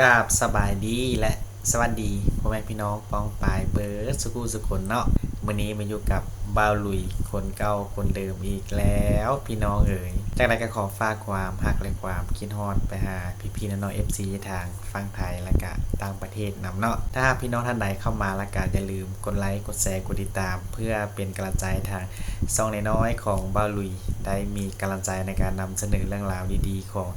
กาบสบายดีและสวัสดีพ่อแม่พี่น้องป้องปายเบิร์ดสกูสุคนเนาะวันนี้มาอยู่กับบ่าวลุยคนเก่าคนเดิมอีกแล้วพี่น้องเอ๋ยจากนั้นก็ขอฝากความหักและความคิดฮอดไปหาพี่ๆน้องๆ FC ทางฟังไทยและก็ต่างประเทศนำเนาะถ้าพี่น้องท่านใดเข้ามาและก็อย่าลืมกดไลค์กดแชร์กดติดตาม เพื่อเป็นกำลังใจทางซองน้อยๆของบ่าวลุยได้มีกำลังใจในการนำเสนอเรื่องราวดีๆ ของ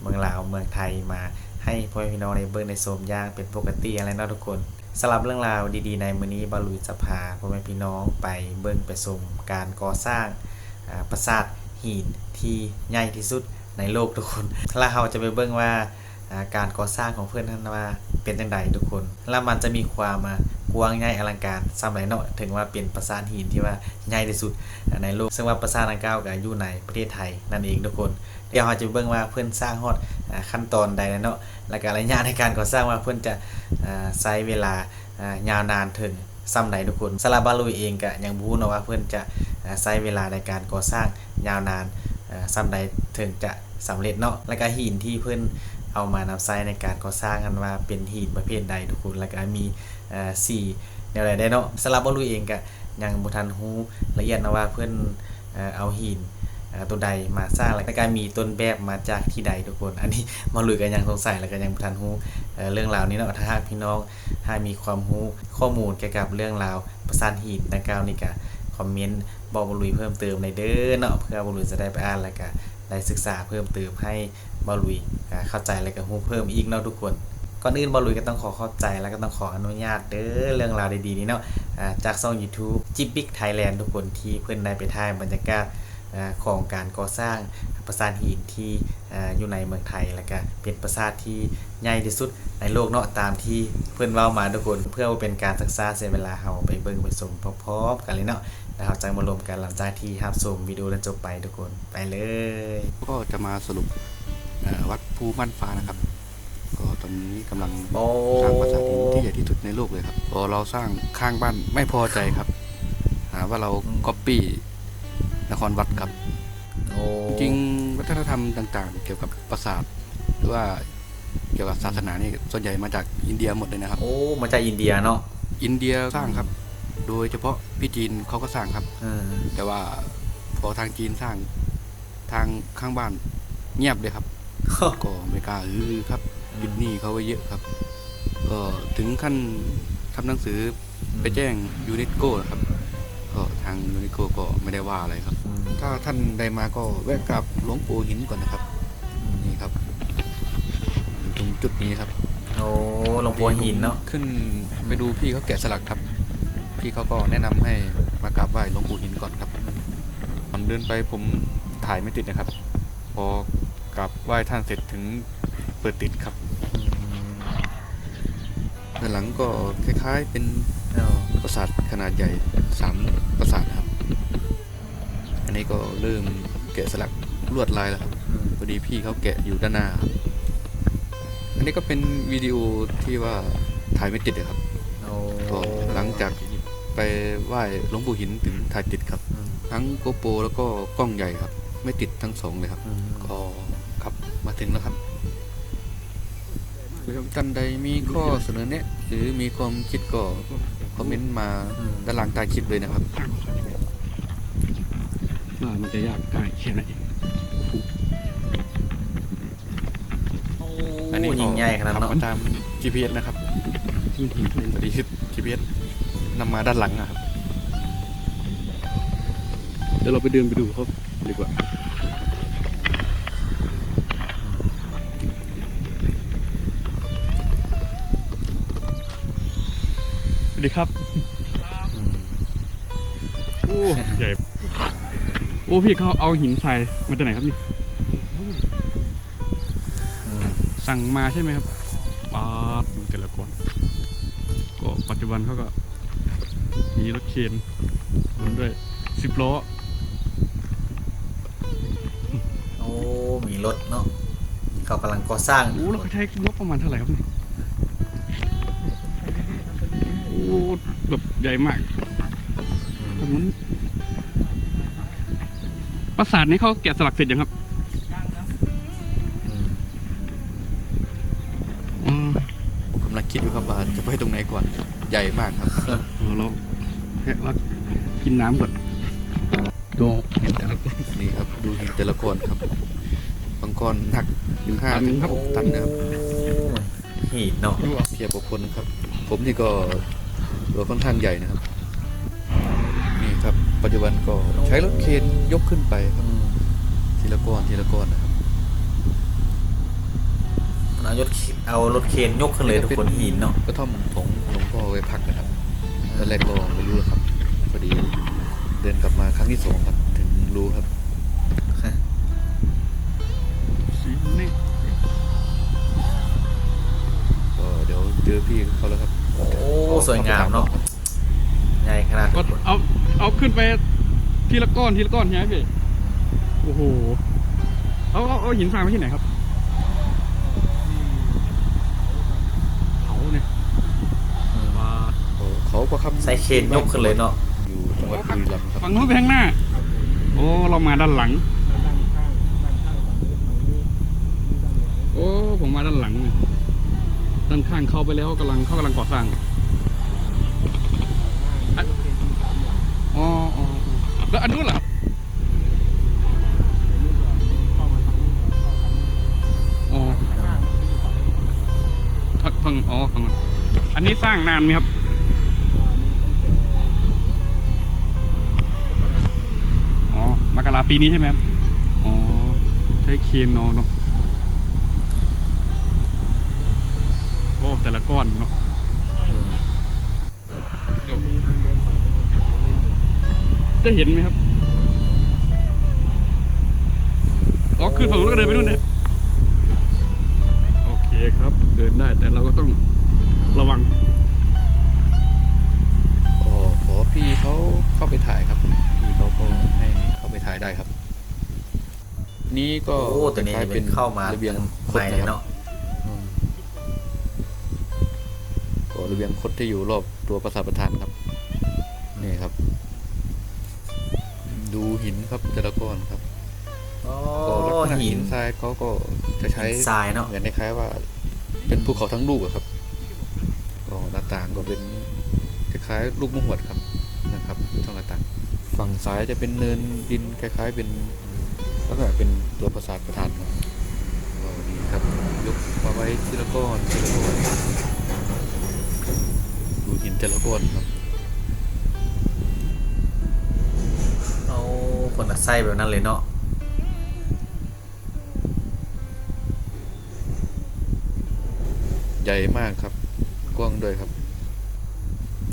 เมืองลาวเมืองไทยมา ให้พ่อแม่พี่น้องในเบิ้งในโสมย่างเป็นปกติอะไรเนาะทุกคนสำหรับเรื่องราวดีๆในมื้อนี้บาลุยจะพาพ่อแม่พี่น้องไปเบิ้งไปชมการก่อสร้างปราสาทหินที่ใหญ่ที่สุดในโลกทุกคนแล้วเราจะไปเบิ้งว่าการก่อสร้างของเพื่อนท่านว่าเป็นจังไดทุกคน แล้วมันจะมีความกว้างใหญ่อลังการสำหรับเนาะถึงว่าเป็นปราสาทหินที่ว่าใหญ่ที่สุดในโลก ซึ่งว่าปราสาทดังกล่าวก็อยู่ในประเทศไทยนั่นเองทุกคน เดี๋ยวเราจะเบิ่งว่าเพื่อนสร้างฮอดขั้นตอนใดแล้วเนาะแล้วก็ระยะในการก่อสร้างว่าเพื่อนจะใช้เวลายาวนานถึงซ้ำใดทุกคนสลาบาลุยเองก็ยังบ่รู้เนาะว่าเพื่อนจะใช้เวลาในการก่อสร้างยาวนานซ้ำใดถึงจะสำเร็จเนาะแล้วก็หินที่เพื่อนเอามานำใช้ในการก่อสร้างกันว่าเป็นหินประเภทใดทุกคนแล้วก็มีสี่แนวใดได้เนาะสลาบาลุยเองก็ยังบ่ทันรู้ละเอียดนะว่าเพื่อนเอาหิน ตัวใดมาสร้างแล้วก็มีต้นแบบมาจากที่ใดทุกคน อันนี้มาลุยกันยังสงสัยแล้วก็ยังทันรู้เเรื่องราวนี้เนาะถ้าหากพี่น้องถ้ามีความรู้ข้อมูลเกี่ยวกับเรื่องราวประสานหินดังกล่าวนี่ก็คอมเมนต์บอกบาลุยเพิ่มเติมในเด้อเนาะเพื่อบาลุยจะได้ไปอ่านแล้วก็ได้ศึกษาเพิ่มเติมให้บาลุยเข้าใจแล้วก็รู้เพิ่มอีกเนาะทุกคนก่อนอื่นบอลลุยก็ต้องขอเข้าใจแล้วก็ต้องขออนุญาตเด้อเรื่องราวดีๆนี้เนาะจากช่อง YouTube จิบบิ๊กไทยแลนด์ทุกคนที่เพื่อนได้ไปถ่ายบรรยากาศ ของการก่อสร้างปราสาทหินที่อ่าอยู่ในเมืองไทยแล้วก็เป็นปราสาทที่ใหญ่ที่สุดในโลกเนาะตามที่เพื่อนเว้ามาทุกคนเพื่อว่าเป็นการศึกษาเสียเวลาเฮาไปเบิ่งไปชมพร้อมๆกันเลยเนาะแล้วเราจะมารวมกันหลังจากที่รับชมวิดีโอจนจบไปทุกคนไปเลย ก็จะมาสรุปเอ่อวัดภูมั่นฟ้านะครับก็ตอนนี้กำลังโอ้สร้างปราสาทหินที่ใหญ่ที่สุดในโลกเลยครับพอเราสร้างข้างบ้านไม่พอใจครับหาว่าเราก๊อปปี้ นครวัดครับโอ้จริงวัฒนธรรมต่างๆ เกี่ยวกับปราสาทหรือว่าเกี่ยวกับศาสนานี่ส่วนใหญ่มาจากอินเดียหมดเลยนะครับ โอ้ มาจากอินเดียเนาะ อินเดียสร้างครับ โดยเฉพาะพี่จีนเขาก็สร้างครับเออแต่ว่าพอทางจีนสร้างทางข้างบ้านเงียบเลยครับ ก็ไม่กล้าฮือครับปิดหนี้เขาไว้เยอะครับ ก็ถึงขั้นทำหนังสือไปแจ้งยูเนสโกนะครับ ก็ทางยูเนสโกก็ไม่ได้ว่าอะไรครับอืม ถ้าท่านใดมาก็แวะกราบหลวงปู่หินก่อนนะครับ นี่ครับอยู่ตรงจุดนี้ครับโอ้หลวงปู่หินเนาะขึ้นไปดูพี่เขาแกะสลักครับพี่เขาก็แนะนำให้มากราบไหว้หลวงปู่หินก่อนครับตอนเดินไปผมถ่ายไม่ติดนะครับ พอกราบไหว้ท่านเสร็จถึงเปิดติดครับด้านหลังก็คล้ายๆเป็นเออปราสาทขนาดใหญ่สามปราสาทครับ อันนี้ก็เริ่มแกะสลักลวดลายแล้วครับอืมพอดีพี่เขาแกะอยู่ด้านหน้าครับอันนี้ก็เป็นวิดีโอที่ว่าถ่ายไม่ติดอะครับโอ้ก็หลังจากไปไหว้หลวงปู่หินถึงถ่ายติดครับอืมทั้งโกโปรแล้วก็กล้องใหญ่ครับ ไม่ติดทั้งสองเลยครับอืมก็ครับมาถึงแล้วครับท่านใดมีข้อเสนอแนะหรือมีความคิดก็คอมเมนต์มาด้านล่างใต้คลิปเลยนะครับ ว่ามันจะยากง่ายแค่ไหนโอ้อันนี้ก็ยิ่งใหญ่ขนาดขับเนาะมาตาม GPS นะครับที่มันหินทะเลพอดี GPS นำมาด้านหลังอะครับเดี๋ยวเราไปเดินไปดูเขาดีกว่า สวัสดีครับอืมโอ้ ใหญ่ โอ้พี่เขาเอาหินทรายมาจากไหนครับนี่อืมสั่งมาใช่ไหมครับป๊าดดูแต่ละคนก็ปัจจุบันเขาก็มีรถเคนมันด้วยสิบล้อโอ้มีรถเนาะเขากำลังก่อสร้างโอ้แล้วเขาใช้งบประมาณเท่าไหร่ครับนี่โอ้แบบใหญ่มากถนน ปราสาทนี้เขาแกะสลักเสร็จยังครับอืมอืมคิดอยู่ครับว่าจะไปตรงไหนก่อน ใหญ่มากครับเออเราแค่เรากินน้ำก่อนดูเห็นแต่ละคนนี่ครับ ดูหินแต่ละก้อนครับ บางก้อนหนักถึงห้าถึงหกตันนะครับหีดเนาะดูอะเทียบกับคนครับ ผมนี่ก็ตัวค่อนข้างใหญ่นะครับนี่ครับ ปัจจุบันก็ใช้รถเคนยกขึ้นไปครับอืมทีละก้อนทีละก้อนนะครับเอายศเอารถเคนยกขึ้นเลยทุกคนหินเนาะกระท่อมของหลวงพ่อไว้พักนะครับตอนแรกก็ไม่รู้หรอกครับพอดีเดินกลับมาครั้งที่สองครับถึงรู้ครับสีนี่ก็เดี๋ยวเจอพี่เขาแล้วครับโอ้สวยงามเนาะใหญ่ขนาดก็เอา เอาขึ้นไปทีละก้อนทีละก้อนใช่ไหมพี่โอ้โหเอาเอาเอาหินฟางไปที่ไหนครับเขาเนี่ยอืมว่าเขาประคับใส่เคนยกขึ้นเลยเนาะอยู่จังหวัดบุรีรัมย์ครับฝั่งนู้นไปข้างหน้า โอ้เรามาด้านหลังโอ้ผมมาด้านหลังเนี่ยด้านข้างเข้าไปแล้วกำลังเขากำลังก่อสร้าง นางนานไหมครับอ๋อมกราปีนี้ใช่ไหมครับอ๋อใช้เคนนอนเนาะโอ้แต่ละก้อนเนาะจะเห็นไหมครับอ๋อขึ้นฝั่งนู้นก็เดินไปนู่นนะโอเคครับ เดินได้แต่เราก็ต้องระวัง พี่เขาเข้าไปถ่ายครับ พี่เขาก็ให้เข้าไปถ่ายได้ครับ นี่ก็โอ้ตัวนี้คล้ายๆเป็นเข้ามาระเบียงคใหดม่นะเลยครับเนาะอืมก็ระเบียงคดที่อยู่รอบตัวปราสาทประธานครับนี่ครับ ดูหินครับแต่ละก้อนครับโอ้ก็ลักษณะหิหินนทรายเขาก็จะใช้หินทรายเนอะเหมือนคล้ายๆว่า เป็นภูเขาทั้งลูกอะครับก็หน้าต่างก็เป็นค ล้ายๆ ลูกมะหวดครับนะครับช่องหน้าต่างฝั่งซ้ายจะเป็นเนินดินคล้าย ๆ เป็นลักษณะเป็นตัวปราสาทประธานครับก็นี่ครับยกมาไว้ทีละก้อนทีละก้อนดูหินแต่ละก้อนครับเอาคนอัดไส้แบบนั้นเลยเนาะใหญ่มากครับ กว้างด้วยครับเ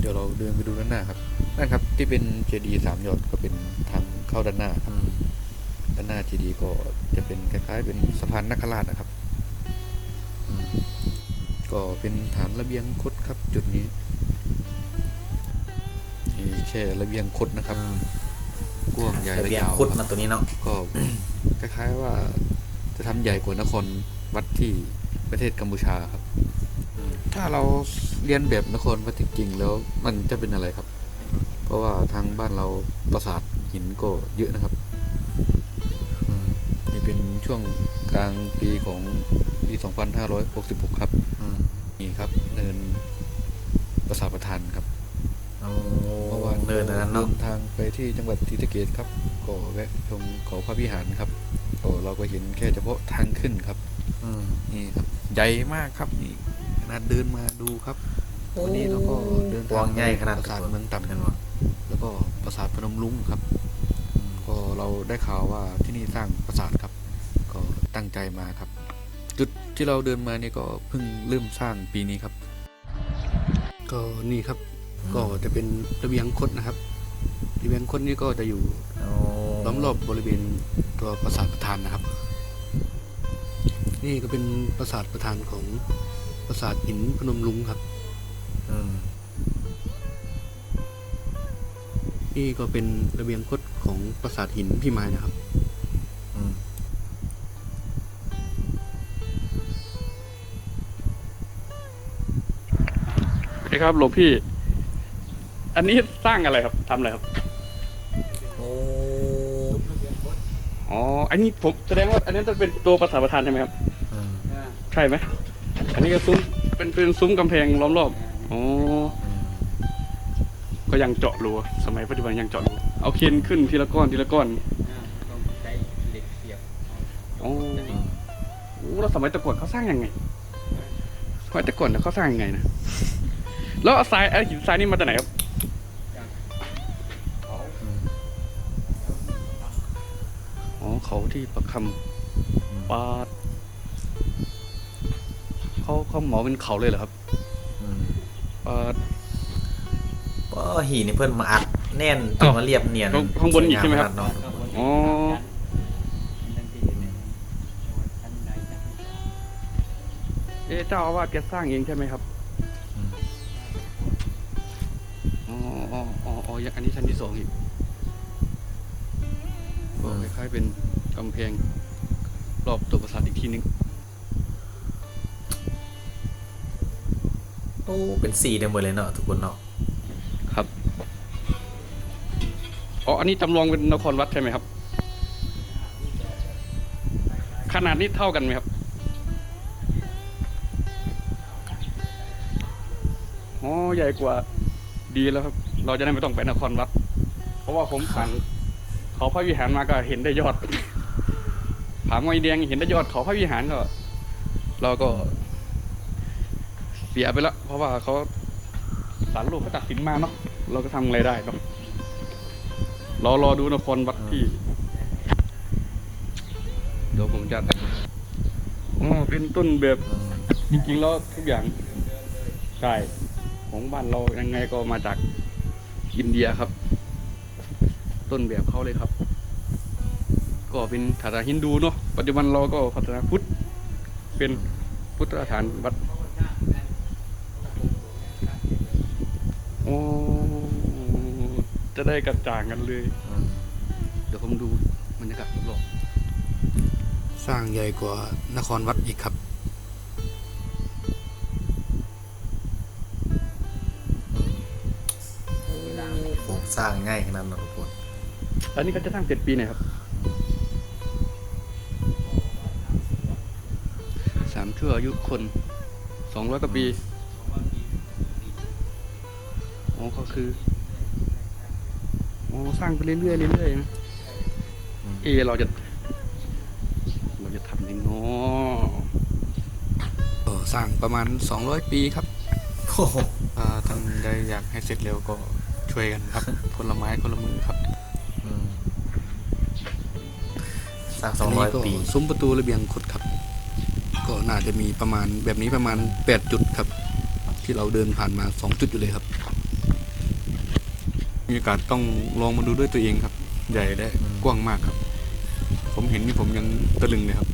ดี๋ยวเราเดินไปดูด้านหน้าครับนั่นครับ ที่เป็นเจดีย์สามยอดก็เป็นทางเข้าด้านหน้าครับอืมด้านหน้าเจดีย์ก็จะเป็นคล้ายๆ เป็นสะพานนักราชนะครับอืมก็เป็นฐานระเบียงคดครับ จุดนี้นี่แค่ระเบียงคดนะครับอืมกว้างใหญ่ระและเบียงยาวคุดครับมาตัวนี้เนาะก็คล้ายๆว่าจะทำใหญ่กว่านครวัดที่ประเทศกัมพูชาครับ ถ้าเราเรียนแบบนครวัดจริงๆแล้วมันจะเป็นอะไรครับ เพราะว่าทางบ้านเราปราสาทหินก็เยอะนะครับอืมนี่เป็นช่วงกลางปีของปี 2566 ครับอืมนี่ครับเนินปราสาทประธานครับโอ้เมื่อวานเดินอันนั้นเดิเนาะนทางไปที่จังหวัดศรีสะเกษครับก็แวะชมเขาพระวิหารครับก็เราก็เห็นแค่เฉพาะทางขึ้นครับอืมนี่ครับใหญ่มากครับนี่ ขนาดเดินมาดูครับวันนี้เราก็เดินกว้างใหญ่ขนาดปราสาทตัวเมืองต่ำกันวะแล้วก็ปราสาทพนมรุ้งครับอืมก็เราได้ข่าวว่าที่นี่สร้างปราสาทครับ ก็ตั้งใจมาครับ จุดที่เราเดินมานี่ก็เพิ่งเริ่มสร้างปีนี้ครับ ก็นี่ครับ ก็จะเป็นระเบียงคดนะครับระเบียงคดนี่ก็จะอยู่โอ้ล้อมรอบบริเวณตัวปราสาทประธานนะครับ นี่ก็เป็นปราสาทประธานของ ปราสาทหินพนมรุ้งครับอืมนี่ก็เป็นระเบียงคดของปราสาทหินพิมายนะครับอืมโอเคครับหลวงพี่ อันนี้สร้างอะไรครับทำอะไรครับ โอ้อ๋อ อันนี้ผมแสดงว่า อันนี้จะเป็นตัวภาษาประธานใช่ไหมครับอืมใช่ไหม อันนี้ก็ซุ้มเป็นเป็นซุ้มกำแพงล้อมรอบอ๋ออืมก็ยังเจาะรูสมัยปัจจุบันยังเจาะรูเอาเคนขึ้นทีละก้อนทีละก้อนต้องใช้เหล็กเสียบอ๋ออืมโอ้แล้วสมัยแตะก่อนเขาสร้างยังไงสมัยแตะก่อนเนี่ยเขาสร้างยังไงนะแล้วเอาทรายไอ้หินทรายนี่มาจากไหนครับอืมอ๋อเขาที่ประคำปาด เขาเขาหมอเป็นเขาเลยเหรอครับอืมปาดก็หินนี่เพิ่นมาอัดแน่นจนมาเรียบเนียนข้างข้างบนอีกใช่ไหมครับ สวยงาขนาดนั้นอ๋อ เอ๊ะเจ้าอาวาสแกสร้างเองใช่ไหมครับอืมอ๋ออ๋ออ๋ออ๋อยังอันนี้ชั้นที่สองอีกก็คล้ายๆเป็นกำแพงรอบตัวปราสาทอีกทีนึง โอ้เป็นสีเดียวหมดเลยเนาะทุกคนเนาะครับอ๋ออันนี้จำลองเป็นนครวัดใช่ไหมครับ ขนาดนี้เท่ากันไหมครับอ๋อใหญ่กว่าดีแล้วครับ เราจะได้ไม่ต้องไปนครวัด เพราะว่าผมผ่านเขาพระวิหารมาก็เห็นได้ยอดผางอยแดงเห็นได้ยอดเขาพระวิหารก็ เราก็ เสียไปแล้ว เพราะว่าเขาสารโลกเขาตัดสินมาเนาะเราก็ทำอะไรได้เนาะรอรอดูนครวัดที่ เดี๋ยวผมจะอ๋อเป็นต้นแบบจริงๆแล้วทุกอย่างใช่ของบ้านเรายังไงก็มาจากอินเดียครับ ต้นแบบเขาเลยครับ ก็เป็นศาสนาฮินดูเนาะปัจจุบันเราก็ศาสนาพุทธเป็นพุทธสถานวัด จะได้กระจ่างกันเลยอืมเดี๋ยวผมดูบรรยากาศรอบๆสร้างใหญ่กว่านครวัดอีกครับผมสร้างง่ายขนาดนั้นทุกคนอันนี้ก็จะสร้างเจ็ดปีไหนครับสามชั่วอายุคนสองร้อยกว่าปีอ๋อก็คืออ๋อ สร้างไปเรื่อยๆเรื่อยๆนะอืมเอเราจะ เราจะทำยังไงเนาะก็สร้างประมาณสองร้อยปีครับโอ้โหถ้าท่านใดอยากให้เสร็จเร็วก็ช่วยกันครับคนละไม้คนละมือครับอืมสร้างสองร้อยนนี้ก็ปีซุ้มประตูระเบียงคดครับ ก็น่าจะมีประมาณแบบนี้ประมาณแปดจุดครับ ที่เราเดินผ่านมาสองจุดอยู่เลยครับ มีโอกาสต้องลองมาดูด้วยตัวเองครับ ใหญ่และกว้างมากครับ ผมเห็นนี่ผมยังตะลึงเลยครับ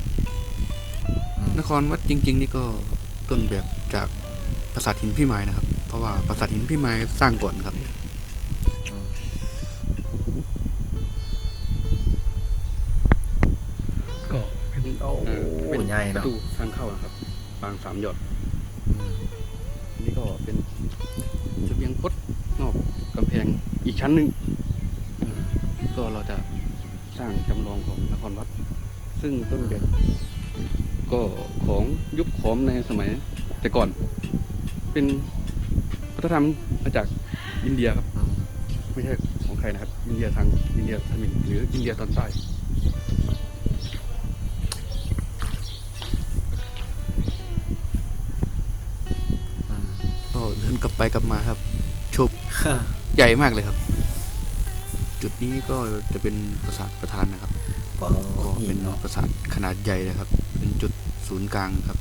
นครวัดจริง ๆ นี่ก็ต้นแบบจากปราสาทหินพี่ไม้นะครับ เพราะว่าปราสาทหินพี่ไม้สร้างก่อนครับอืมก็เป็นโอ้โหใหญ่ปเนาะระตูทางเข้านะครับบางสามหยอดอืมอันนี้ก็เป็นเสบียงคดนอกกำแพง อีกชั้นหนึ่งก็เราจะสร้างจำลองของนครวัด ซึ่งต้นแบบก็ของยุคขอมในสมัยแต่ก่อน เป็นวัฒนธรรมมาจากอินเดียครับอืมไม่ใช่ของใครนะครับ อินเดียทางอินเดียทมินหรืออินเดียตอนใต้อืมก็เดินกลับไปกลับมาครับชบ ใหญ่มากเลยครับ จุดนี้ก็จะเป็นปราสาทประธานนะครับก็เป็นปราสาทขนาดใหญ่นะครับ เป็นจุดศูนย์กลางครับ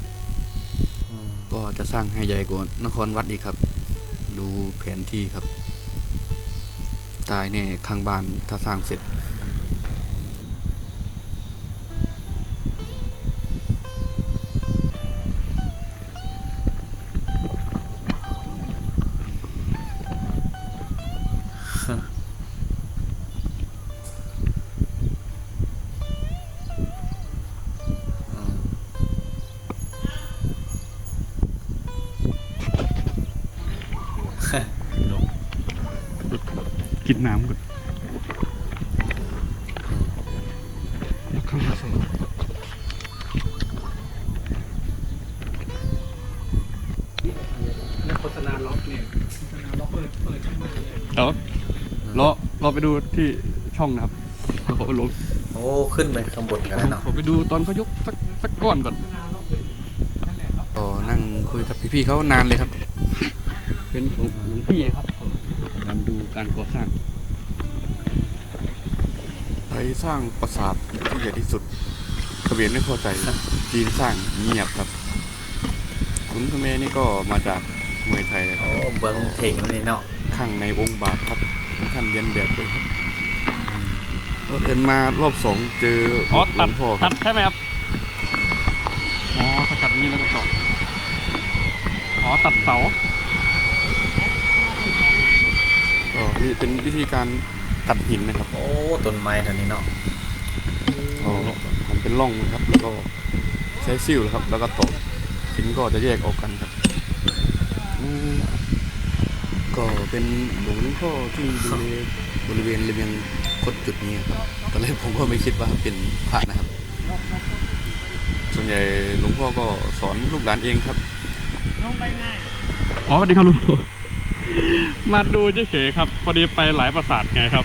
ก็จะสร้างให้ใหญ่กว่านครวัดอีกครับ ดูแผนที่ครับ ตายแน่ข้างบ้านถ้าสร้างเสร็จ กินน้ำก่อน เราเราไปดูที่ช่องนะครับเดี๋ยวผมไปลงโอ้ขึ้นไปข้างบนกันแล้วเนาะผมไปดูตอนเขายกสักสักก้อนก่อนก็นั่งคุยกับพี่ๆเขานานเลยครับ เป็นของหลวงพี่ครับการดูการก่อสร้างไปสร้างปราสาทที่ใหญ่ที่สุดเขมรไม่พอใจจีนสร้างเงียบครับขุนเขมรนี่ก็มาจากมวยไทยเลยคโอ้รับเบิ้งเพลงนี่เนาะข้างในองค์บาทครับ ท่านเรียนแบบเลยครับก็เดินมารอบสองเจออ๋อหลตัวดงพ่อคตัรับดใช่ไหมครับ อ๋อสกัดนี้แล้วก็ต่ออ๋อตัดเสา ก็นี่เป็นวิธีการตัดหินนะครับโอ้ต้นไม้เท่านี้เนาะก็ทำเป็นร่องนะครับ แล้วก็ใช้ซิ่วนะครับ แล้วก็ตอกหินก็จะแยกออกกันครับอืม ก็เป็นหลวงพ่อที่ดูแลบริเวณระเบียงคดจุดนี้ครับตอนแรกผมก็ไม่คิดว่าเป็นพระนะครับ ส่วนใหญ่หลวงพ่อก็สอนลูกหลานเองครับอ๋อสวัสดีครับลุงมาดูเฉยๆครับพอดีไปหลายประสาทไงครับ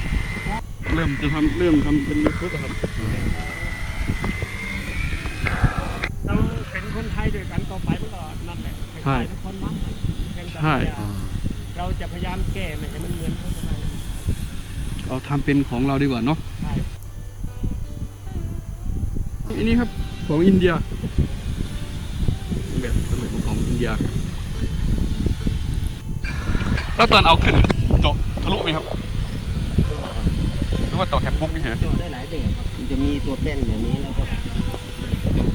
เริ่มจะทำเริ่มทำเป็นยูทูบครับเราเป็นคนไทยด้วยกันต่อไปมันก็นั่นแหละใช่ทุกคนมั้งเพียงแต่ใช่ว่า เราจะพยายามแก้ไม่ให้มันเหมือนคนไทยเราทำเป็นของเราดีกว่าเนาะใช่อันนี้ครับของอินเดียแบบสมัยของอินเดียแล้วตอนเอาขึ้นเจาะทะลุไหมครับหรือว่าเจาะแคปปุ๊กนี่เหรอโจทย์ได้หลายแบบครับมันจะมีตัวเป็นอย่างนี้แล้วก็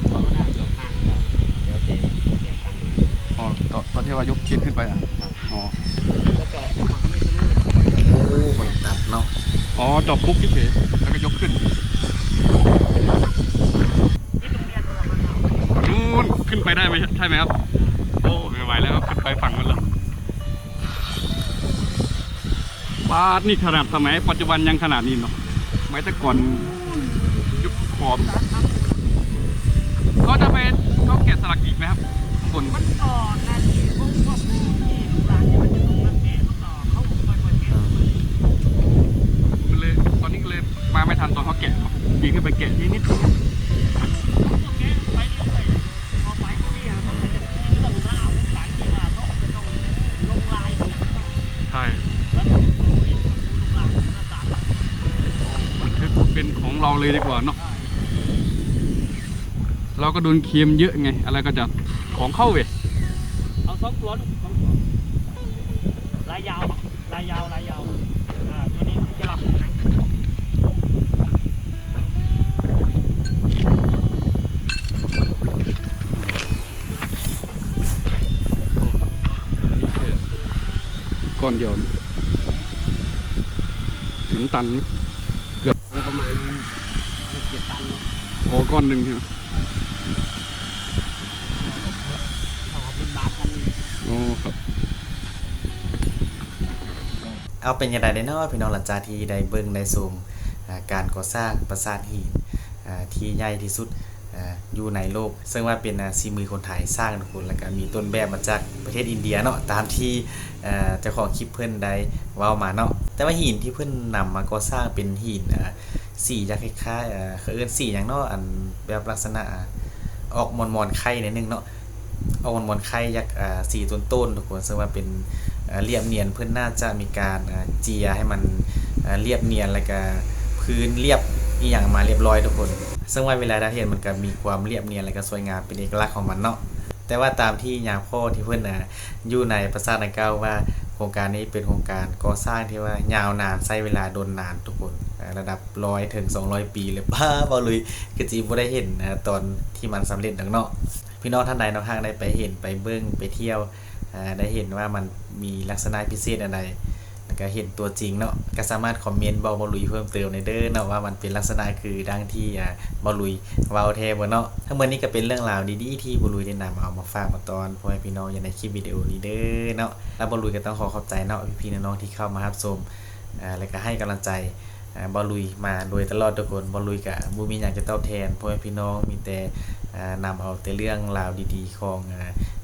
ตัวก็ได้ตัวข้างก็เดี๋ยวเจ๊เก็บตังค์อ๋อตอนตอนที่ว่ายกเคียนขึ้นไปอะ โอ้มันตัดเนาะ อ๋อจาะปุ๊กเฉยๆแล้วก็ยกขึ้นนู่นขึ้นไปได้ไหมใช่ไหมครับ โอ้ไม่ไหวแล้วครับขึ้นไปฝั่งมันแล้วบาทนี่ขนาดสมัยปัจจุบันยังขนาดนี้เนาะสมัยแต่ก่อนยุคขอบเขาจะไปเขาแกะสลักอีกไหมครับข้างบนมันก่อนนะที่พวกพวกที่ร้านที่มันจะตรงนั้นเองเขาต่อเขาค่อยๆแก้ มันเลยตอนนี้ก็เลยมา ไม่ทันตอนเขาแกะครับปีนขึ้นไปแกะนิดนิดเราเลยกันใช่แล้วก็ดูอีกดูลายภาษาเป็นของเราเลยดีกว่าเนาะเราก็โดนเค็มเยอะไง อะไรก็จะของเข้าเว้ยเอาสองตัวลูกสองตัวลายยาวลายยาวลายยาวอ่าตัวนี้จะหลับนะ ก้ อนเดียวถึงตันไหมประมาณเจ็ดตันโอ้ก้อนหนึ่งใช่ไหมเอาเป็นบาทกันโอ้ครับเอาเป็นยังไงได้เนาะพี่น้องหลังจากที่ได้เบิ่งได้ชมการก่อสร้างปราสาทหินที่ใหญ่ที่สุด อยู่ในโลก ซึ่งว่าเป็นอ่าสีมือคนไทยสร้างทุกคนแล้วก็มีต้นแบบมาจากประเทศอินเดียเนาะตามที่เจ้าของคลิปเพิ่อนได้ว้ามาเนาะแต่ว่าหินที่เพิ่อนนำมาก่อสร้างเป็นหินสีจะคล้ายๆอ่าเขาเอิ้นสีหยังเนาะอันแบบลักษณะอ่าออกมอนไข่นิดนึงเนาะออกมอนๆไข่ยักอ่าสีต้นๆทุกคนซึ่งว่าเป็นเรียบเนียนเพื่อนน่าจะมีการเจียให้มันเอ่อเรียบเนียนแล้วก็พื้นเรียบอีอย่างมาเรียบร้อยทุกคน ซึ่งว่าเวลาได้เห็นมันก็มีความเรียบเนียนแล้วก็สวยงามเป็นเอกลักษณ์ของมันเนาะแต่ว่าตามที่ยาพ่อที่เพื่อนนะอยู่ในประสาทนังเก้าว่าโครงการนี้เป็นโครงการก่อสร้างที่ว่ายาวนานใช้เวลาโดนนานทุกคนระดับร้อยถึง 200 ปีเลยป้าบอลุยกจีบ่ได้เห็นนะตอนที่มันสำเร็จดังเนาะพี่น้องท่านใดเนาะทางได้ไปเห็นไปเบิ่งไปเที่ยวได้เห็นว่ามันมีลักษณะพิเศษอะไร แล้วก็เห็นตัวจริงเนาะก็สามารถคอมเมนต์บอกบอลุยเพิ่มเติมในเด้อเนาะว่ามันเป็นลักษณะคือดังที่อ่าบอลุยเว้าแท้บ่เนาะทั้งหมดนี้ก็เป็นเรื่องราวดีๆที่บอลุยได้นำเอามาฝากมาตอนพ่อแม่พี่น้องอย่างในคลิปวิดีโอนี้เด้อเนาะแล้วบอลุยก็ต้องขอขอบใจเนาะพี่ๆน้องๆที่เข้ามารับชมอ่าแล้วก็ให้กำลังใจบอลุยมาโดยตลอดทุกคนบอลุยก็บ่มีหยังจะตอบแทนพ่อแม่พี่น้องมีแต่อ่านำเอาแต่เรื่องราวดีๆ ของ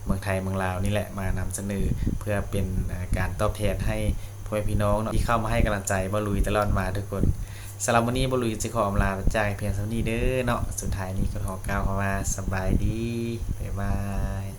เมืองไทยเมืองลาวนี่แหละมานำเสนอเพื่อเป็นการตอบแทนให้ พ่อแม่พี่น้องเนาะที่เข้ามาให้กำลังใจบอลุยตลอดมาทุกคนสำหรับวันนี้บอลุยจะขออำลาจากเพียงเท่านี้เด้อเนาะสุดท้ายนี้ก็ขอกล่าวคำว่าสบายดีบ๊ายบาย